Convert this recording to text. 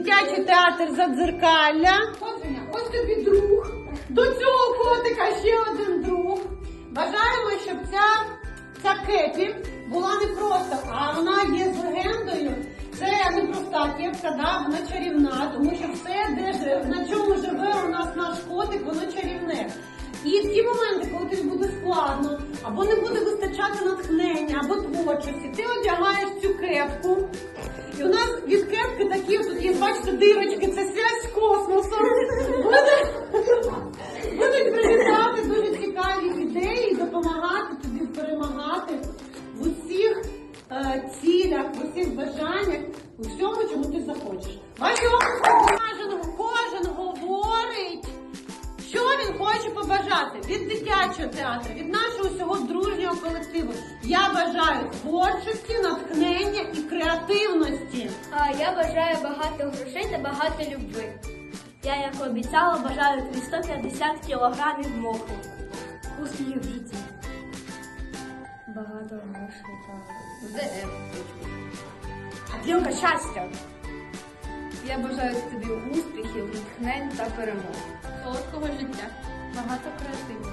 театр задзеркалля. Ось тобі друг. До цього котика ще один друг. Бажаємо, щоб ця, ця кепі була не просто, а вона є з легендою. Це не проста кепка, да, вона чарівна, тому що все, де на чому живе у нас наш котик, воно чарівне. І в ті моменти, коли тобі буде складно, або не буде вистачати натхнення, або творчості, ти одягаєш цю кепку. І у нас від кепки дирочки, це связь з космосом. Буде- Будуть прилітати дуже цікаві ідеї, допомагати тобі перемагати в усіх е, цілях, в усіх бажаннях, у всьому, чому ти захочеш. Бачите, кожен, говорить. Що він хоче побажати від дитячого театру, від нашого всього дружнього колективу? Я бажаю творчості, натхнення і. А я бажаю багато грошей та багато любви. Я, як обіцяла, бажаю тобі 150 кілограмів моху. Успіхів в житті. Багато грошей та Ділка щастя. Я бажаю тобі успіхів, натхнень та перемог. солодкого життя, багато креативу.